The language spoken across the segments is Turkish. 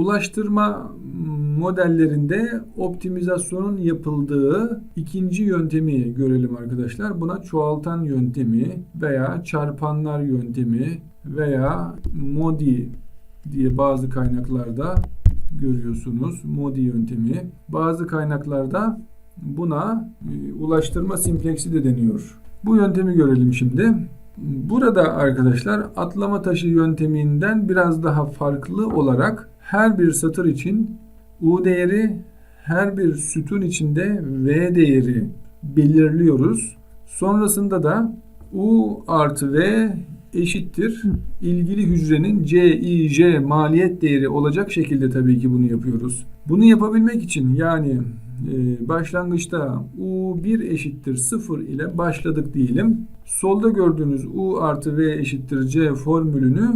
ulaştırma modellerinde optimizasyonun yapıldığı ikinci yöntemi görelim arkadaşlar. Buna çoğaltan yöntemi veya çarpanlar yöntemi veya MODI diye bazı kaynaklarda görüyorsunuz. MODI yöntemi. Bazı kaynaklarda buna e, ulaştırma simpleksi de deniyor. Bu yöntemi görelim şimdi. Burada arkadaşlar atlama taşı yönteminden biraz daha farklı olarak her bir satır için U değeri, her bir sütun içinde V değeri belirliyoruz. Sonrasında da U artı V eşittir. ilgili hücrenin C, I, J maliyet değeri olacak şekilde tabii ki bunu yapıyoruz. Bunu yapabilmek için yani e, başlangıçta U1 eşittir 0 ile başladık diyelim. Solda gördüğünüz U artı V eşittir C formülünü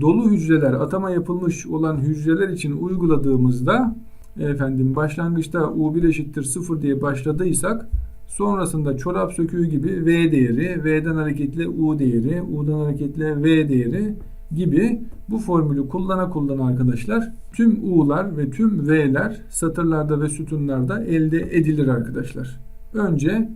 dolu hücreler, atama yapılmış olan hücreler için uyguladığımızda efendim başlangıçta U1 eşittir 0 diye başladıysak sonrasında çorap söküğü gibi V değeri, V'den hareketle U değeri, U'dan hareketle V değeri gibi bu formülü kullana kullana arkadaşlar tüm U'lar ve tüm V'ler satırlarda ve sütunlarda elde edilir arkadaşlar. Önce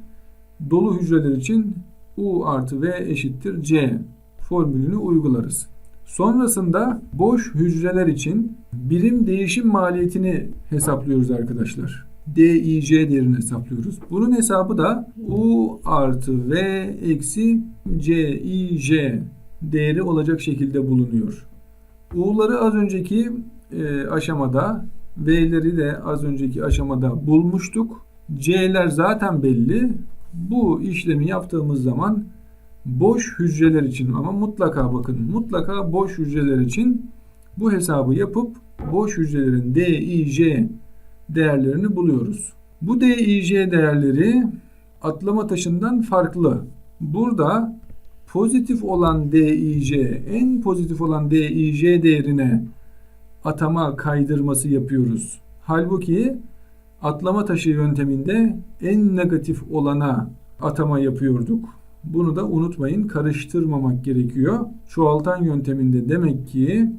dolu hücreler için U artı V eşittir C formülünü uygularız. Sonrasında boş hücreler için birim değişim maliyetini hesaplıyoruz arkadaşlar. DIC değerini hesaplıyoruz. Bunun hesabı da U artı V eksi CIJ değeri olacak şekilde bulunuyor. U'ları az önceki e, aşamada, V'leri de az önceki aşamada bulmuştuk. C'ler zaten belli. Bu işlemi yaptığımız zaman boş hücreler için ama mutlaka bakın mutlaka boş hücreler için bu hesabı yapıp boş hücrelerin DIJ değerlerini buluyoruz. Bu DIJ değerleri atlama taşından farklı. Burada pozitif olan DIJ, en pozitif olan DIJ değerine atama kaydırması yapıyoruz. Halbuki atlama taşı yönteminde en negatif olana atama yapıyorduk. Bunu da unutmayın karıştırmamak gerekiyor. Çoğaltan yönteminde demek ki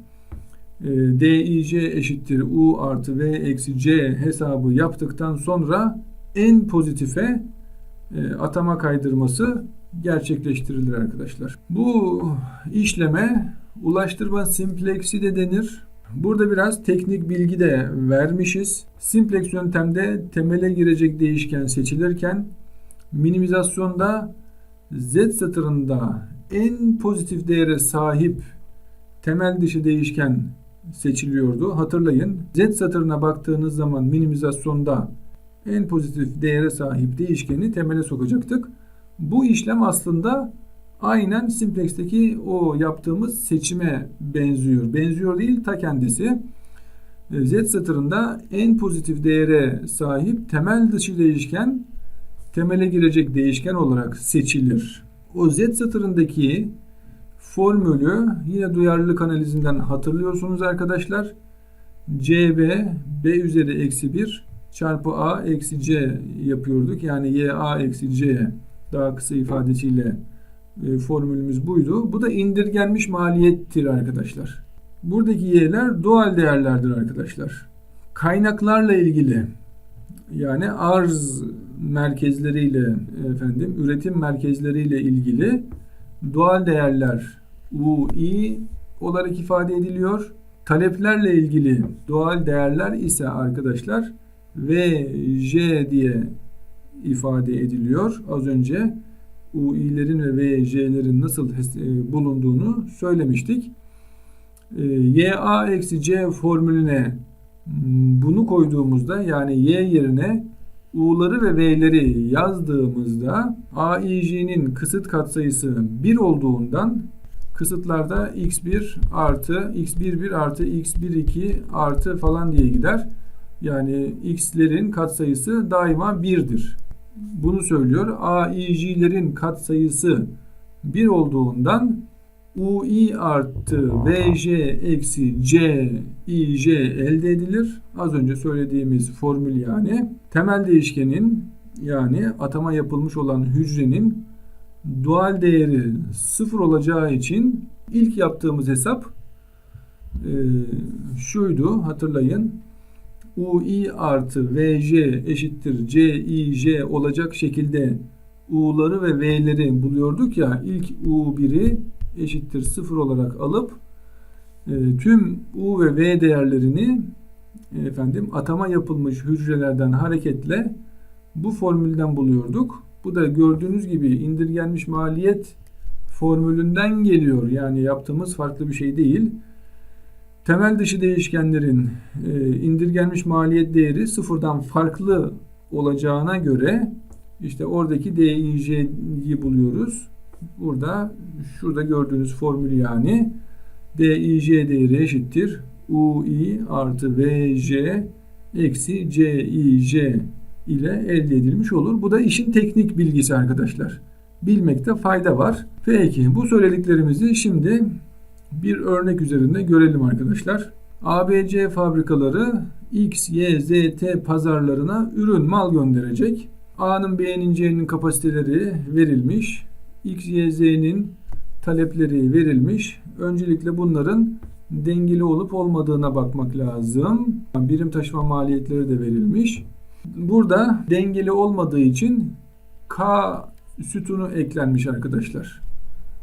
e, DIC eşittir U artı V eksi C hesabı yaptıktan sonra en pozitife e, atama kaydırması gerçekleştirilir arkadaşlar. Bu işleme ulaştırma simpleksi de denir. Burada biraz teknik bilgi de vermişiz. Simplex yöntemde temele girecek değişken seçilirken minimizasyonda Z satırında en pozitif değere sahip temel dışı değişken seçiliyordu. Hatırlayın. Z satırına baktığınız zaman minimizasyonda en pozitif değere sahip değişkeni temele sokacaktık. Bu işlem aslında aynen simplex'teki o yaptığımız seçime benziyor. Benziyor değil ta kendisi. Z satırında en pozitif değere sahip temel dışı değişken temele girecek değişken olarak seçilir. O Z satırındaki formülü yine duyarlılık analizinden hatırlıyorsunuz arkadaşlar. CB B üzeri eksi 1 çarpı A eksi C yapıyorduk. Yani YA eksi C daha kısa ifadesiyle e, formülümüz buydu. Bu da indirgenmiş maliyettir arkadaşlar. Buradaki y'ler doğal değerlerdir arkadaşlar. Kaynaklarla ilgili yani arz merkezleriyle efendim üretim merkezleriyle ilgili doğal değerler UI olarak ifade ediliyor. Taleplerle ilgili doğal değerler ise arkadaşlar VJ diye ifade ediliyor. Az önce UI'lerin ve VJ'lerin nasıl e, bulunduğunu söylemiştik. E, YA eksi C formülüne bunu koyduğumuzda yani Y yerine U'ları ve V'leri yazdığımızda AIJ'nin kısıt katsayısı 1 olduğundan kısıtlarda x1 artı x11 artı x12 artı falan diye gider. Yani x'lerin katsayısı daima 1'dir. Bunu söylüyor. AIJ'lerin katsayısı 1 olduğundan UI artı VJ eksi C IJ elde edilir. Az önce söylediğimiz formül yani. Temel değişkenin yani atama yapılmış olan hücrenin doğal değeri sıfır olacağı için ilk yaptığımız hesap e, şuydu hatırlayın. UI artı VJ eşittir CIJ olacak şekilde U'ları ve V'leri buluyorduk ya ilk U1'i eşittir 0 olarak alıp e, tüm U ve V değerlerini e, efendim atama yapılmış hücrelerden hareketle bu formülden buluyorduk. Bu da gördüğünüz gibi indirgenmiş maliyet formülünden geliyor. Yani yaptığımız farklı bir şey değil. Temel dışı değişkenlerin e, indirgenmiş maliyet değeri sıfırdan farklı olacağına göre işte oradaki DIJ'yi buluyoruz. Burada şurada gördüğünüz formül yani DIJ değeri eşittir UI artı VJ eksi CIJ ile elde edilmiş olur. Bu da işin teknik bilgisi arkadaşlar. Bilmekte fayda var. Peki bu söylediklerimizi şimdi bir örnek üzerinde görelim arkadaşlar. ABC fabrikaları X, Y, Z, T pazarlarına ürün mal gönderecek. A'nın B'nin C'nin kapasiteleri verilmiş. X, Y, Z'nin talepleri verilmiş. Öncelikle bunların dengeli olup olmadığına bakmak lazım. Birim taşıma maliyetleri de verilmiş. Burada dengeli olmadığı için K sütunu eklenmiş arkadaşlar.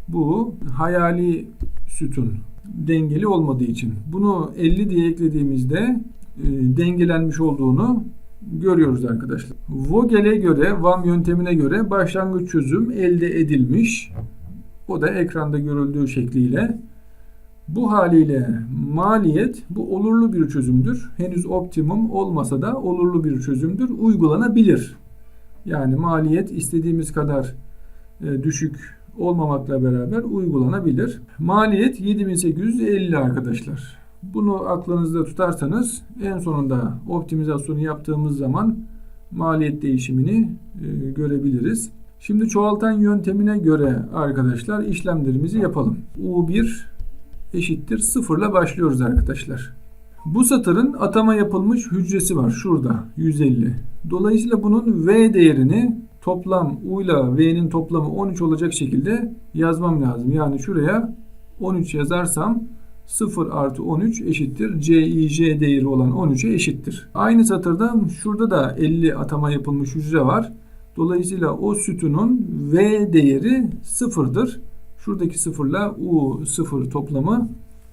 Bu hayali sütun dengeli olmadığı için. Bunu 50 diye eklediğimizde e, dengelenmiş olduğunu görüyoruz arkadaşlar. Vogel'e göre, VAM yöntemine göre başlangıç çözüm elde edilmiş. O da ekranda görüldüğü şekliyle. Bu haliyle maliyet bu olurlu bir çözümdür. Henüz optimum olmasa da olurlu bir çözümdür. Uygulanabilir. Yani maliyet istediğimiz kadar e, düşük olmamakla beraber uygulanabilir. Maliyet 7850 arkadaşlar. Bunu aklınızda tutarsanız en sonunda optimizasyonu yaptığımız zaman maliyet değişimini e, görebiliriz. Şimdi çoğaltan yöntemine göre arkadaşlar işlemlerimizi yapalım. U1 eşittir 0 ile başlıyoruz arkadaşlar. Bu satırın atama yapılmış hücresi var şurada 150. Dolayısıyla bunun V değerini toplam U ile V'nin toplamı 13 olacak şekilde yazmam lazım. Yani şuraya 13 yazarsam 0 artı 13 eşittir. CIJ değeri olan 13'e eşittir. Aynı satırda şurada da 50 atama yapılmış hücre var. Dolayısıyla o sütunun V değeri sıfırdır. Şuradaki sıfırla U sıfır toplamı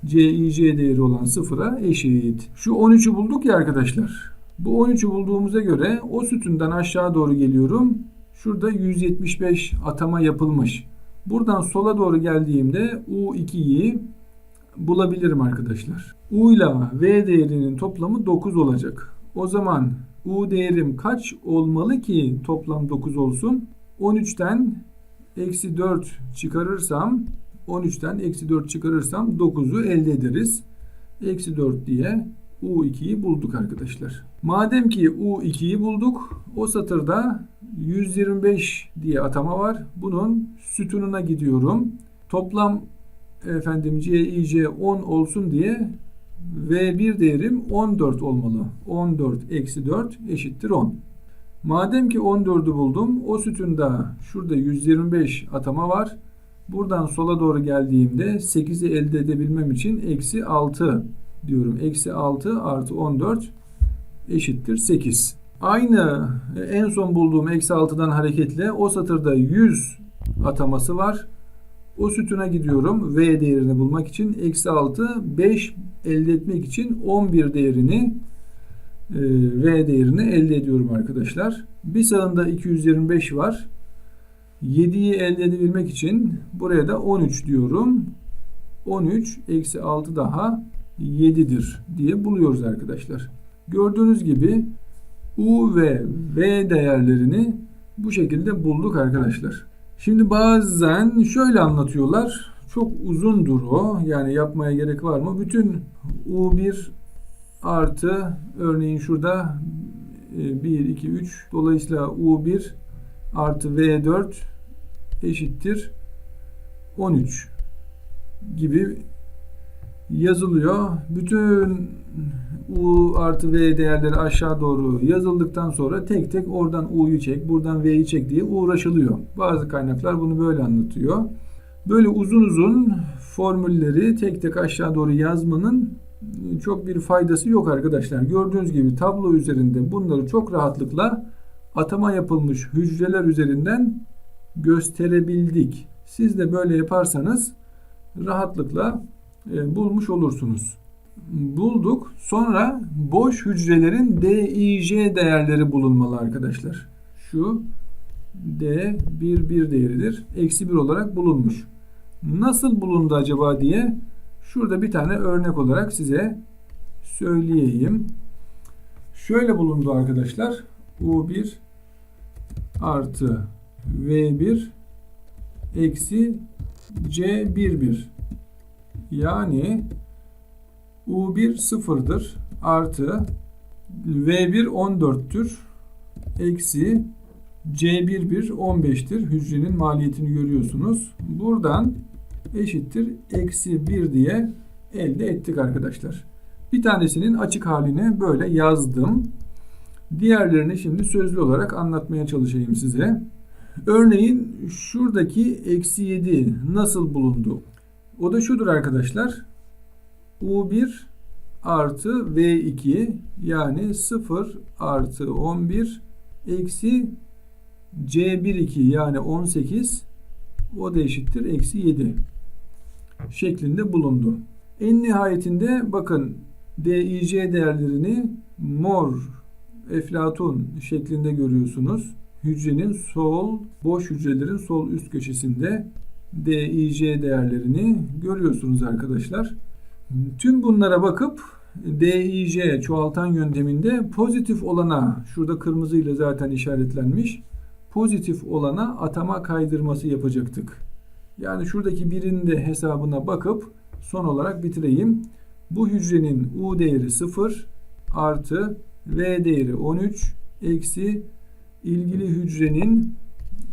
CIJ değeri olan sıfıra eşit. Şu 13'ü bulduk ya arkadaşlar. Bu 13'ü bulduğumuza göre o sütundan aşağı doğru geliyorum. Şurada 175 atama yapılmış. Buradan sola doğru geldiğimde U2'yi bulabilirim arkadaşlar. U ile V değerinin toplamı 9 olacak. O zaman U değerim kaç olmalı ki toplam 9 olsun? 13'ten eksi 4 çıkarırsam 13'ten eksi 4 çıkarırsam 9'u elde ederiz. Eksi 4 diye U2'yi bulduk arkadaşlar. Madem ki U2'yi bulduk o satırda 125 diye atama var. Bunun sütununa gidiyorum. Toplam efendim CIC 10 olsun diye V1 değerim 14 olmalı. 14 eksi 4 eşittir 10. Madem ki 14'ü buldum o sütunda şurada 125 atama var. Buradan sola doğru geldiğimde 8'i elde edebilmem için eksi 6 diyorum. Eksi 6 artı 14 eşittir 8. Aynı en son bulduğum eksi 6'dan hareketle o satırda 100 ataması var. O sütuna gidiyorum V değerini bulmak için. Eksi 6 5 elde etmek için 11 değerini e, V değerini elde ediyorum arkadaşlar. Bir sağında 225 var. 7'yi elde edebilmek için buraya da 13 diyorum. 13 eksi 6 daha 7'dir diye buluyoruz arkadaşlar. Gördüğünüz gibi U ve V değerlerini bu şekilde bulduk arkadaşlar. Şimdi bazen şöyle anlatıyorlar. Çok uzundur o. Yani yapmaya gerek var mı? Bütün U1 artı örneğin şurada 1, 2, 3 dolayısıyla U1 artı V4 eşittir 13 gibi yazılıyor. Bütün U artı V değerleri aşağı doğru yazıldıktan sonra tek tek oradan U'yu çek, buradan V'yi çek diye uğraşılıyor. Bazı kaynaklar bunu böyle anlatıyor. Böyle uzun uzun formülleri tek tek aşağı doğru yazmanın çok bir faydası yok arkadaşlar. Gördüğünüz gibi tablo üzerinde bunları çok rahatlıkla atama yapılmış hücreler üzerinden gösterebildik. Siz de böyle yaparsanız rahatlıkla bulmuş olursunuz. Bulduk. Sonra boş hücrelerin DIJ değerleri bulunmalı arkadaşlar. Şu D 1 1 değeridir. Eksi 1 olarak bulunmuş. Nasıl bulundu acaba diye şurada bir tane örnek olarak size söyleyeyim. Şöyle bulundu arkadaşlar. U1 artı V1 eksi C11 yani U1 sıfırdır artı V1 14'tür eksi C11 15'tir. Hücrenin maliyetini görüyorsunuz. Buradan eşittir eksi 1 diye elde ettik arkadaşlar. Bir tanesinin açık halini böyle yazdım. Diğerlerini şimdi sözlü olarak anlatmaya çalışayım size. Örneğin şuradaki eksi 7 nasıl bulundu? O da şudur arkadaşlar. U1 artı V2 yani 0 artı 11 eksi C12 yani 18 o da eşittir eksi 7 şeklinde bulundu. En nihayetinde bakın DIC değerlerini mor eflatun şeklinde görüyorsunuz. Hücrenin sol, boş hücrelerin sol üst köşesinde DIC değerlerini görüyorsunuz arkadaşlar. Tüm bunlara bakıp DIC çoğaltan yönteminde pozitif olana, şurada kırmızıyla zaten işaretlenmiş, pozitif olana atama kaydırması yapacaktık. Yani şuradaki birin de hesabına bakıp son olarak bitireyim. Bu hücrenin U değeri 0 artı V değeri 13 eksi ilgili hücrenin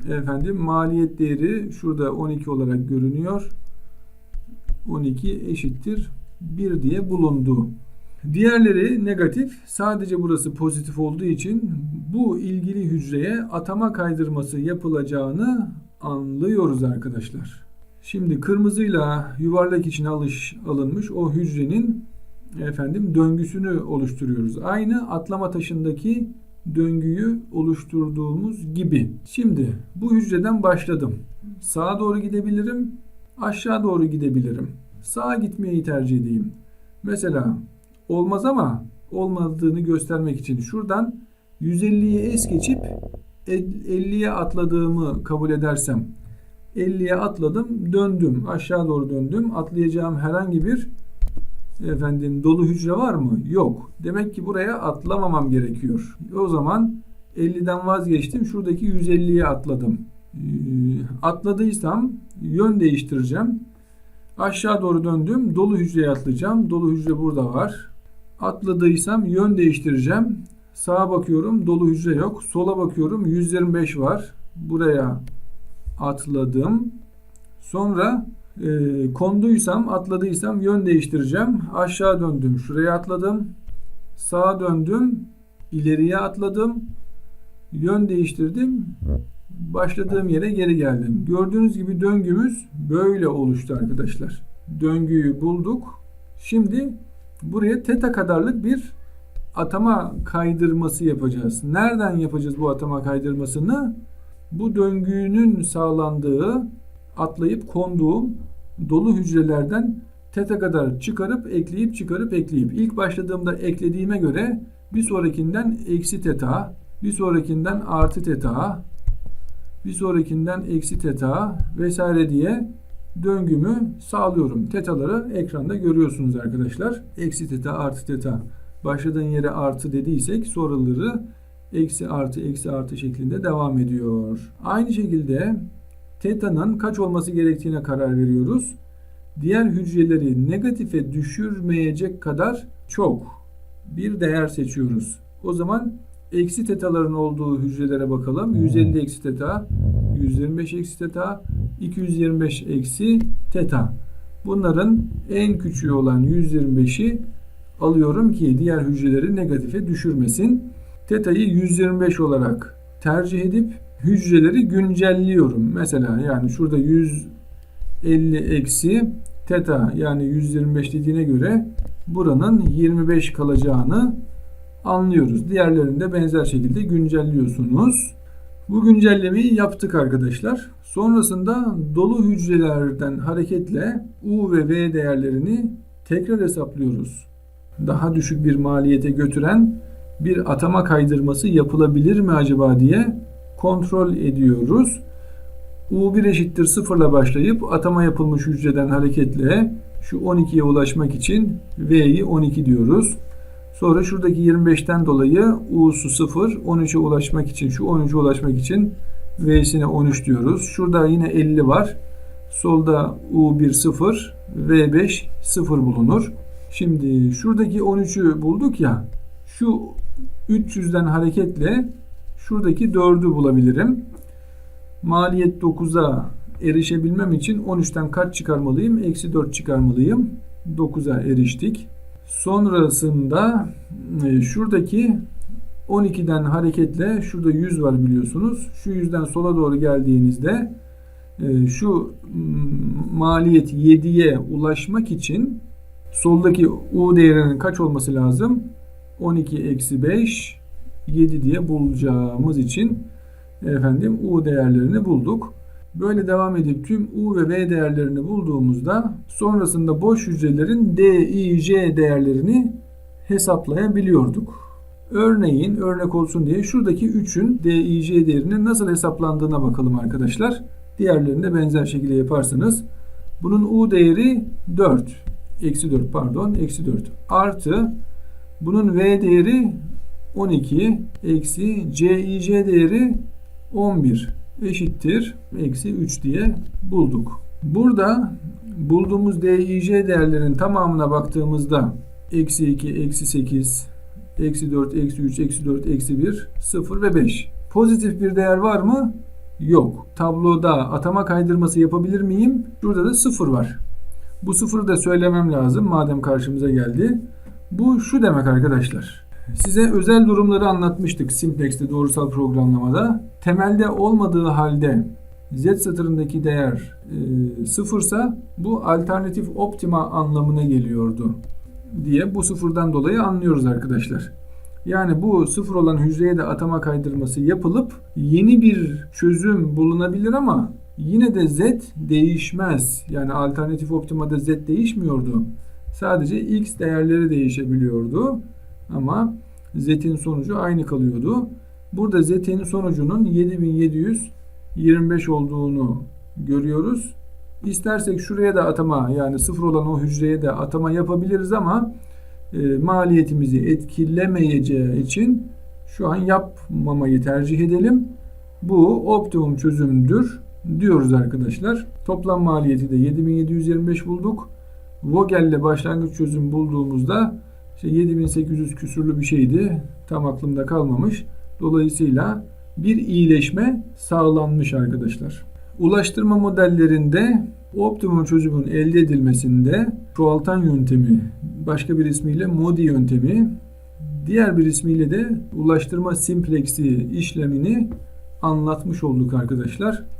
efendim maliyet değeri şurada 12 olarak görünüyor. 12 eşittir 1 diye bulundu. Diğerleri negatif. Sadece burası pozitif olduğu için bu ilgili hücreye atama kaydırması yapılacağını anlıyoruz arkadaşlar. Şimdi kırmızıyla yuvarlak için alış alınmış o hücrenin efendim döngüsünü oluşturuyoruz. Aynı atlama taşındaki döngüyü oluşturduğumuz gibi. Şimdi bu hücreden başladım. Sağa doğru gidebilirim, aşağı doğru gidebilirim. Sağa gitmeyi tercih edeyim. Mesela olmaz ama olmadığını göstermek için şuradan 150'yi es geçip 50'ye atladığımı kabul edersem 50'ye atladım, döndüm, aşağı doğru döndüm. Atlayacağım herhangi bir efendim dolu hücre var mı? Yok. Demek ki buraya atlamamam gerekiyor. O zaman 50'den vazgeçtim. Şuradaki 150'ye atladım. Ee, atladıysam yön değiştireceğim. Aşağı doğru döndüm. Dolu hücreye atlayacağım. Dolu hücre burada var. Atladıysam yön değiştireceğim. Sağa bakıyorum. Dolu hücre yok. Sola bakıyorum. 125 var. Buraya atladım. Sonra e, konduysam, atladıysam yön değiştireceğim. Aşağı döndüm. Şuraya atladım. Sağa döndüm. ileriye atladım. Yön değiştirdim. Başladığım yere geri geldim. Gördüğünüz gibi döngümüz böyle oluştu arkadaşlar. Döngüyü bulduk. Şimdi buraya teta kadarlık bir atama kaydırması yapacağız. Nereden yapacağız bu atama kaydırmasını? Bu döngünün sağlandığı atlayıp konduğum dolu hücrelerden teta kadar çıkarıp ekleyip çıkarıp ekleyip ilk başladığımda eklediğime göre bir sonrakinden eksi teta, bir sonrakinden artı teta, bir sonrakinden eksi teta vesaire diye döngümü sağlıyorum. Tetaları ekranda görüyorsunuz arkadaşlar. Eksi teta artı teta. Başladığın yere artı dediysek sonraları eksi artı eksi artı şeklinde devam ediyor. Aynı şekilde teta'nın kaç olması gerektiğine karar veriyoruz. Diğer hücreleri negatife düşürmeyecek kadar çok bir değer seçiyoruz. O zaman eksi tetaların olduğu hücrelere bakalım. 150 eksi teta, 125 eksi teta, 225 eksi teta. Bunların en küçüğü olan 125'i alıyorum ki diğer hücreleri negatife düşürmesin. Teta'yı 125 olarak tercih edip hücreleri güncelliyorum. Mesela yani şurada 100 50 eksi teta yani 125 dediğine göre buranın 25 kalacağını anlıyoruz. Diğerlerini de benzer şekilde güncelliyorsunuz. Bu güncellemeyi yaptık arkadaşlar. Sonrasında dolu hücrelerden hareketle U ve V değerlerini tekrar hesaplıyoruz. Daha düşük bir maliyete götüren bir atama kaydırması yapılabilir mi acaba diye kontrol ediyoruz. U1 eşittir 0 ile başlayıp atama yapılmış hücreden hareketle şu 12'ye ulaşmak için V'yi 12 diyoruz. Sonra şuradaki 25'ten dolayı U'su 0, 13'e ulaşmak için şu 13'e ulaşmak için V'sine 13 diyoruz. Şurada yine 50 var. Solda U1 0, V5 0 bulunur. Şimdi şuradaki 13'ü bulduk ya. Şu 300'den hareketle şuradaki 4'ü bulabilirim. Maliyet 9'a erişebilmem için 13'ten kaç çıkarmalıyım? Eksi 4 çıkarmalıyım. 9'a eriştik. Sonrasında e, şuradaki 12'den hareketle şurada 100 var biliyorsunuz. Şu yüzden sola doğru geldiğinizde e, şu maliyet 7'ye ulaşmak için soldaki U değerinin kaç olması lazım? 12 eksi 5 7 diye bulacağımız için efendim U değerlerini bulduk. Böyle devam edip tüm U ve V değerlerini bulduğumuzda sonrasında boş hücrelerin D, I, J değerlerini hesaplayabiliyorduk. Örneğin örnek olsun diye şuradaki 3'ün D, I, J değerinin nasıl hesaplandığına bakalım arkadaşlar. Diğerlerini de benzer şekilde yaparsınız. Bunun U değeri 4. Eksi 4 pardon. Eksi 4. Artı bunun V değeri 12. Eksi C, I, J değeri 11 eşittir eksi 3 diye bulduk. Burada bulduğumuz DIJ değerlerin tamamına baktığımızda eksi 2, eksi 8, eksi 4, eksi 3, eksi 4, eksi 1, 0 ve 5. Pozitif bir değer var mı? Yok. Tabloda atama kaydırması yapabilir miyim? Burada da 0 var. Bu sıfırı da söylemem lazım madem karşımıza geldi. Bu şu demek arkadaşlar. Size özel durumları anlatmıştık Simplex'te doğrusal programlamada. Temelde olmadığı halde Z satırındaki değer e, sıfırsa bu alternatif optima anlamına geliyordu diye bu sıfırdan dolayı anlıyoruz arkadaşlar. Yani bu sıfır olan hücreye de atama kaydırması yapılıp yeni bir çözüm bulunabilir ama yine de Z değişmez. Yani alternatif optimada Z değişmiyordu. Sadece X değerleri değişebiliyordu. Ama Z'in sonucu aynı kalıyordu. Burada Z'in sonucunun 7725 olduğunu görüyoruz. İstersek şuraya da atama yani sıfır olan o hücreye de atama yapabiliriz ama e, maliyetimizi etkilemeyeceği için şu an yapmamayı tercih edelim. Bu optimum çözümdür diyoruz arkadaşlar. Toplam maliyeti de 7725 bulduk. Vogel'le başlangıç çözüm bulduğumuzda işte 7800 küsürlü bir şeydi. Tam aklımda kalmamış. Dolayısıyla bir iyileşme sağlanmış arkadaşlar. Ulaştırma modellerinde optimum çözümün elde edilmesinde çoğaltan yöntemi, başka bir ismiyle MODI yöntemi, diğer bir ismiyle de ulaştırma simplexi işlemini anlatmış olduk arkadaşlar.